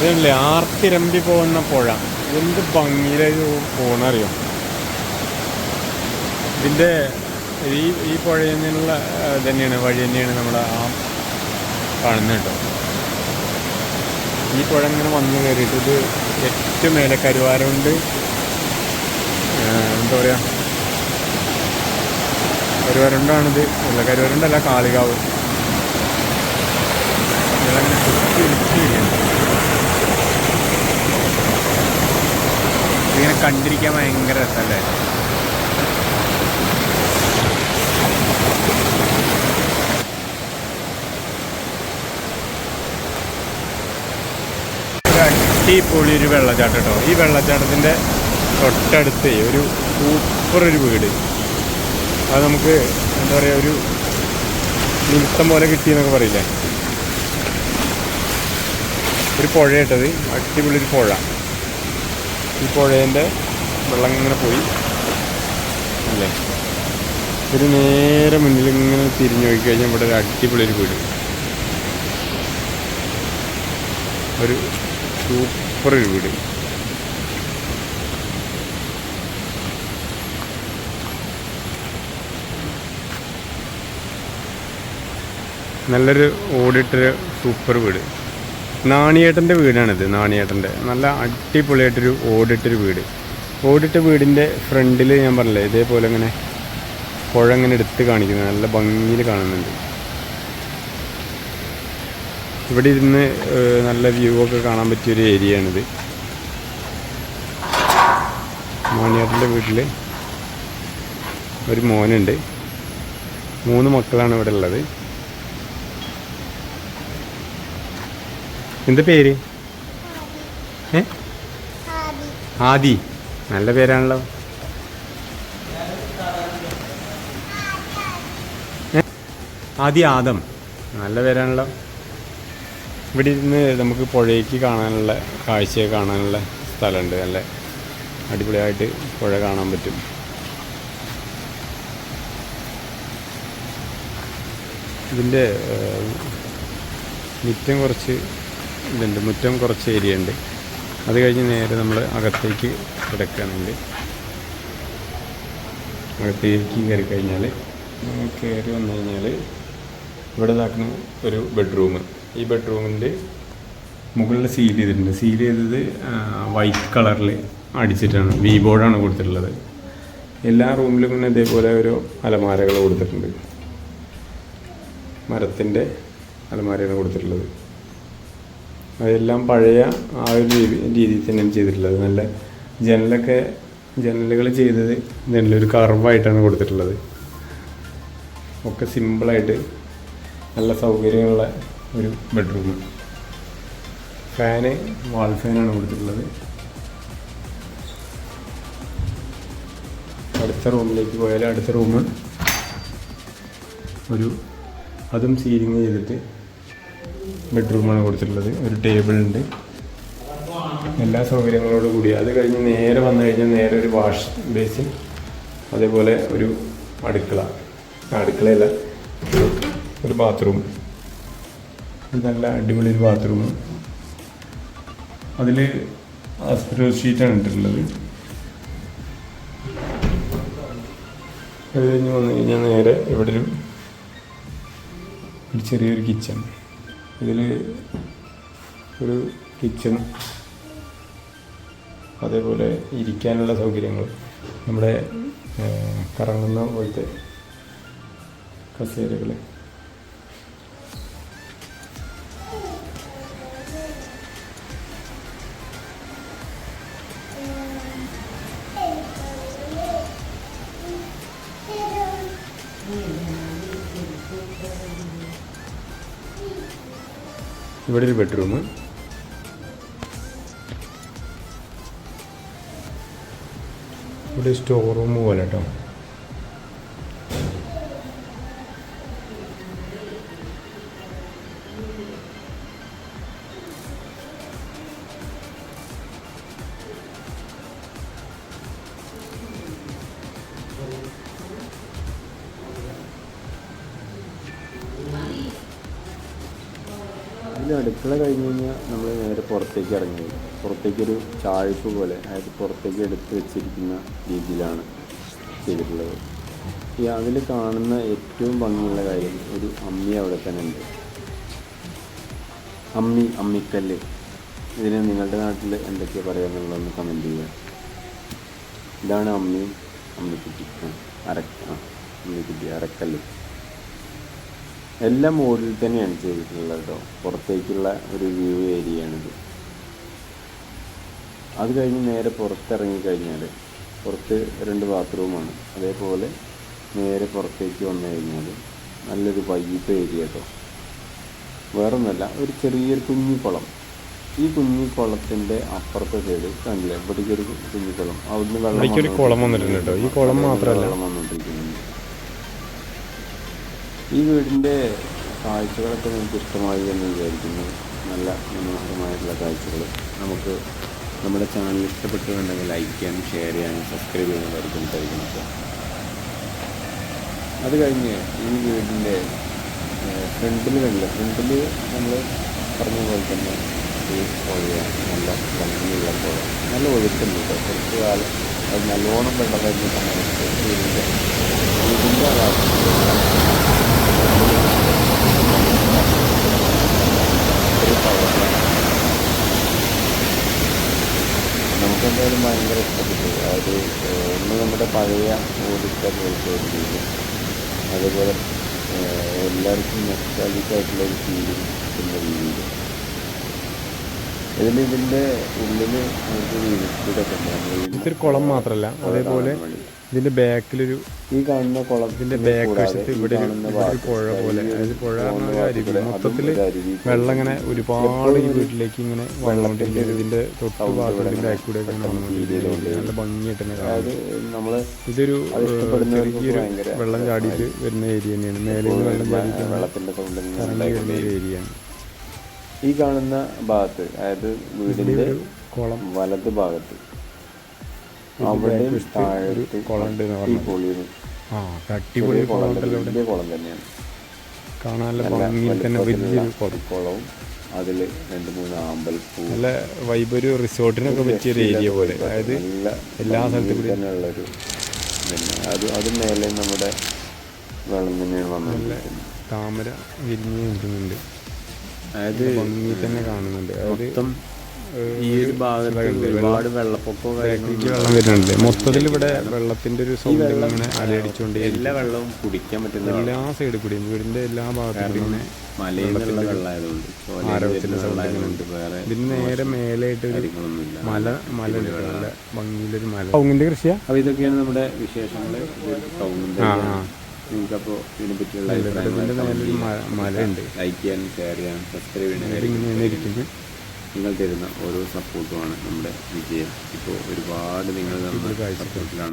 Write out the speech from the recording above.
ഇതല്ലേ ആർത്തിരമ്പി പോകുന്ന പുഴ. എന്ത് ഭംഗിയിലേക്ക് പോകണറിയോ ഇതിന്റെ ഈ ഈ പുഴയിൽ നിന്നുള്ള തന്നെയാണ് വഴി തന്നെയാണ് നമ്മൾ ആ കാണുന്നത് കേട്ടോ. ഈ പുഴ ഇങ്ങനെ വന്ന് കയറിയിട്ട് ഇത് ഏറ്റവും മേലെ കരുവാരമുണ്ട്. എന്താ പറയുക കരുവാരുണ്ടാണിത് അല്ല കരുവാരുണ്ടല്ല കാളികാവ്. ഇതിലങ്ങനെ ചുറ്റി കണ്ടിരിക്കാൻ ഭയങ്കര രസമല്ലേ? അടിപൊളി ഒരു വെള്ളച്ചാട്ടം കേട്ടോ. ഈ വെള്ളച്ചാട്ടത്തിന്റെ തൊട്ടടുത്ത് ഒരു സൂപ്പർ ഒരു വീട്. അത് നമുക്ക് എന്താ പറയുക ഒരു നിമിത്തം പോലെ കിട്ടിയെന്നൊക്കെ പറയില്ലേ? ഒരു പുഴ ഇട്ടത് അടിപൊളി ഒരു പുഴ. ഈ പുഴേന്റെ വെള്ളം ഇങ്ങനെ പോയി. അല്ലേ? ഒരു നേരെ മുന്നിൽ ഇങ്ങനെ തിരിഞ്ഞു നോക്കി കഴിഞ്ഞാൽ ഇവിടെ ഒരു അടിപൊളി ഒരു വീട്. ഒരു സൂപ്പർ ഒരു വീട്. നല്ലൊരു ഓടിട്ടൊരു സൂപ്പർ വീട്. നാണിയേട്ടന്റെ വീടാണിത് നാണിയേട്ടന്റെ. നല്ല അടിപൊളിയായിട്ടൊരു ഓടിട്ടൊരു വീട്. ഓടിട്ട വീടിന്റെ ഫ്രണ്ടിൽ ഞാൻ പറഞ്ഞില്ലേ ഇതേപോലെ ഇങ്ങനെ പുഴ ഇങ്ങനെ എടുത്ത് കാണിക്കുന്നത് നല്ല ഭംഗിയിൽ കാണുന്നുണ്ട്. ഇവിടെ ഇരുന്ന് നല്ല വ്യൂ ഒക്കെ കാണാൻ പറ്റിയൊരു ഏരിയയാണിത്. മോനിയാട്ടിന്റെ വീട്ടിൽ ഒരു മോനുണ്ട്. മൂന്ന് മക്കളാണ് ഇവിടെ ഉള്ളത്. എന്താ പേര്? ഏ? ആദി നല്ല പേരാണല്ലോ? ആദി ആദം. നല്ല പേരാണല്ലോ. ഇവിടെ ഇരുന്ന് നമുക്ക് പുഴയ്ക്ക് കാണാനുള്ള കാഴ്ചയെ കാണാനുള്ള സ്ഥലമുണ്ട്. നല്ല അടിപൊളിയായിട്ട് പുഴ കാണാൻ പറ്റും. ഇതിന്റെ നിത്യം മുറ്റം കുറച്ച് ഇതുണ്ട്. മുറ്റം കുറച്ച് ഏരിയ ഉണ്ട്. അത് കഴിഞ്ഞ് നേരെ നമ്മൾ അകത്തേക്ക് കിടക്കുകയാണെങ്കിൽ അകത്തേക്ക് കയറി കഴിഞ്ഞാൽ കയറി വന്നു കഴിഞ്ഞാൽ ഇവിടെ ഇതാക്കുന്ന ഒരു ബെഡ്റൂം. ഈ ബെഡ്റൂമിന്റെ മുകളിൽ സീൽ ചെയ്തിട്ടുണ്ട്. സീൽ ചെയ്തത് വൈറ്റ് കളറിൽ അടിച്ചിട്ടാണ്. വി ബോർഡാണ് കൊടുത്തിട്ടുള്ളത്. എല്ലാ റൂമിലും പിന്നെ ഇതേപോലെ ഒരു അലമാരകൾ കൊടുത്തിട്ടുണ്ട്. മരത്തിന്റെ അലമാരയാണ് കൊടുത്തിട്ടുള്ളത്. അതെല്ലാം പഴയ ആ ഒരു രീതി രീതിയിൽ തന്നെയാണ് ചെയ്തിട്ടുള്ളത്. നല്ല ജനലൊക്കെ ജനലുകൾ ചെയ്തത് നല്ലൊരു കർവായിട്ടാണ് കൊടുത്തിട്ടുള്ളത്. ഒക്കെ സിമ്പിളായിട്ട് നല്ല സൗകര്യമുള്ള ഒരു ബെഡ്റൂം ഫാന് വാൾ ഫാനാണ് കൊടുത്തിട്ടുള്ളത്. അടുത്ത റൂമിലേക്ക് പോയാൽ അടുത്ത റൂം. ഒരു അതും സീലിംഗ് ചെയ്തിട്ട് ബെഡ്റൂമാണ് കൊടുത്തിട്ടുള്ളത്. ഒരു ടേബിൾ ഉണ്ട് എല്ലാ സൗകര്യങ്ങളോട് കൂടി. അത് കഴിഞ്ഞ് നേരെ വന്നു കഴിഞ്ഞാൽ നേരെ ഒരു വാഷ് ബേസിൻ അതേപോലെ ഒരു അടുക്കള. അടുക്കളയല്ല ഒരു ബാത്റൂം. നല്ല അടിപൊളി ഒരു ബാത്റൂം. അതിൽ ആസ്പിരോ ഷീറ്റാണ് ഇട്ടിട്ടുള്ളത്. അത് കഴിഞ്ഞ് വന്നു കഴിഞ്ഞാൽ നേരെ ഇവിടെ ഒരു ചെറിയൊരു കിച്ചൺ. ഇതിൽ ഒരു കിച്ചൺ അതേപോലെ ഇരിക്കാനുള്ള സൗകര്യങ്ങൾ നമ്മുടെ കറങ്ങുന്ന പോലത്തെ കസേരകൾ ഇവിടെ ഒരു ബെഡ്റൂം ഇവിടെ സ്റ്റോർ റൂം പോലെ കേട്ടോ ഇത് അടുക്കള കഴിഞ്ഞ് കഴിഞ്ഞാൽ നമ്മൾ നേരെ പുറത്തേക്ക് ഇറങ്ങി. പുറത്തേക്കൊരു ചാഴ്പ്പ് പോലെ അതായത് പുറത്തേക്ക് എടുത്ത് വെച്ചിരിക്കുന്ന രീതിയിലാണ് ചെയ്തിട്ടുള്ളത്. ഈ അതിൽ കാണുന്ന ഏറ്റവും ഭംഗിയുള്ള കാര്യം ഒരു അമ്മി അവിടെ തന്നെ ഉണ്ട്. അമ്മി അമ്മിക്കല്ല്. ഇതിന് നിങ്ങളുടെ നാട്ടിൽ എന്തൊക്കെയാണ് പറയാമെന്നുള്ളതെന്ന് കമന്റ് ചെയ്യുക. ഇതാണ് അമ്മി അമ്മിക്കുട്ടി. അരക്ക അമ്മിക്കുട്ടി അരക്കല്ല്. എല്ലാം മോഡിൽ തന്നെയാണ് ചെയ്തിട്ടുള്ളത്. കേട്ടോ പുറത്തേക്കുള്ള ഒരു വ്യൂ ഏരിയയാണിത് അത് കഴിഞ്ഞ് നേരെ പുറത്തിറങ്ങി കഴിഞ്ഞാൽ പുറത്ത് രണ്ട് ബാത്റൂമാണ് അതേപോലെ നേരെ പുറത്തേക്ക് വന്നു കഴിഞ്ഞാൽ നല്ലൊരു വൈകിട്ട് ഏരിയ കേട്ടോ വേറൊന്നല്ല ഒരു ചെറിയൊരു കുഞ്ഞു കുളം ഈ കുഞ്ഞു കുളത്തിന്റെ അപ്പുറത്തെ സൈഡ് കണ്ടില്ലേ? ഇവിടേക്ക് ഒരു കുഞ്ഞു കുളം അവിടുന്ന് വെള്ളം ഇവിടേക്ക് ഈ വീടിന്റെ കാഴ്ചകളൊക്കെ നമുക്ക് ഇഷ്ടമായി എന്ന് വിചാരിക്കുന്നു. നല്ല മനോഹരമായിട്ടുള്ള കാഴ്ചകൾ നമുക്ക് നമ്മുടെ ചാനൽ ഇഷ്ടപ്പെട്ടിട്ടുണ്ടെങ്കിൽ ലൈക്ക് ചെയ്യാനും ഷെയർ ചെയ്യാനും സബ്സ്ക്രൈബ് ചെയ്യാനും കഴിക്കണം അത് കഴിഞ്ഞ് ഈ വീടിന്റെ ഫ്രണ്ടിൽ കണ്ടില്ല? ഫ്രണ്ടിൽ നമ്മൾ പറഞ്ഞ പോലെ തന്നെ ഈ പുഴ നല്ല ഭംഗിയുള്ള പുഴ. നല്ല ഒഴുക്കുണ്ട് കേട്ടോ. കുറച്ച് കാലം അത് നല്ലോണം വെള്ളം വരുന്ന സമയത്ത് വീടിന്റെ വീടിന്റെ ഒരു എന്തായാലും ഭയങ്കര ഇഷ്ടപ്പെട്ടു. ഒന്ന് നമ്മുടെ പഴയ ഓടിച്ച പോലത്തെ ഒരു അതേപോലെ എല്ലാവർക്കും നെസ്റ്റാലിക് ആയിട്ടുള്ള ഒരു ഫീലിംഗ് കിട്ടുന്ന രീതിയിൽ. ഇതിൽ ഇതിന്റെ ഉള്ളിൽ നമുക്ക് ഇതൊരു കുളം മാത്രമല്ല അതേപോലെ. ഇതിന്റെ ബാക്കിലൊരു ഈ കാണുന്ന കുളത്തിന്റെ ഇതിന്റെ ബാക്ക് വശത്ത് ഇവിടെ ഒരു പുഴ പോലെ. അതായത് പുഴ മൊത്തത്തിൽ ഒരു അരുവി വെള്ളം ഇങ്ങനെ ഒരുപാട് ഈ വീട്ടിലേക്ക് ഇങ്ങനെ വന്നുകൊണ്ടിരിക്കുന്നത് ഇതിന്റെ തൊട്ട് ഭാഗത്തിന്റെ ബാക്ക് കൂടെ ഒക്കെ നല്ല ഭംഗിയായിട്ട് തന്നെ ഇതൊരു ചെറിയൊരു വെള്ളം ചാടിയിട്ട് വരുന്ന ഏരിയ തന്നെയാണ്. മേലെ വെള്ളം ചാടിയിട്ട് ഇറങ്ങി വരുന്ന ഒരു ഏരിയയാണ് ഈ കാണുന്ന ഭാഗത്ത് അതായത് വീടിന്റെ കുളം. വലത് ഭാഗത്ത് താഴത്ത് ആ അടിപൊളി ചെറിയ കുളം കുളമുണ്ടല്ലോ വലിയ കുളം തന്നെയാണ്. കാണാൻ നല്ല നല്ല ഭംഗിയിൽ തന്നെ വലിയൊരു കുളവും അതിൽ രണ്ട് മൂന്ന് ആമ്പൽപ്പൂ നല്ല വൈബ് ഒരു റിസോർട്ടിനൊക്കെ ഏരിയ പോലെ. അതായത് എല്ലാ സ്ഥലത്തും തന്നെ തന്നെയുള്ളൊരു പിന്നെ അത് അത് മേലെ നമ്മുടെ വെള്ളം തന്നെയാണ് വന്നത് താമര വിരിഞ്ഞ് നിൽക്കുന്നുണ്ട്. അതായത് ഭംഗി തന്നെ കാണുന്നുണ്ട്. അതായത് ഈ ഒരു ഭാഗത്ത് ഒരുപാട് വെള്ളപ്പൊക്കവും വെള്ളം വരുന്നുണ്ട്. മൊത്തത്തിൽ ഇവിടെ വെള്ളത്തിന്റെ ഒരു സൗകര്യം ഇങ്ങനെ അലയടിച്ചുകൊണ്ടേ എല്ലാ വെള്ളവും കുടിക്കാൻ പറ്റുന്ന എല്ലാ സൈഡിൽ കൂടിയും വീടിന്റെ എല്ലാ ഭാഗത്തും ഇങ്ങനെ വെള്ളമായതുകൊണ്ട് ഇതിന് നേരെ മേലെയായിട്ട് ഒരു കാര്യങ്ങളൊന്നുമില്ല. മല മല നല്ല ഭംഗിയിലൊരു മല. കൗങ്ങിന്റെ കൃഷിയാ? അപ്പൊ ഇതൊക്കെയാണ് നമ്മുടെ വിശേഷങ്ങൾ ആ ആ. നിങ്ങൾക്കപ്പോൾ ഇതിനെ പറ്റിയുള്ള മേലെ മല ഉണ്ട് ലൈക്ക് ചെയ്യാനും ഷെയർ ചെയ്യാനും സബ്സ്ക്രൈബ് ചെയ്യാനും ഇരിക്കുന്നത് നിങ്ങൾ തരുന്ന ഓരോ സപ്പോർട്ടുമാണ് നമ്മുടെ വിജയം. ഇപ്പോൾ ഒരുപാട് നിങ്ങൾ തന്ന കാഴ്ച സപ്പോർട്ടിലാണ്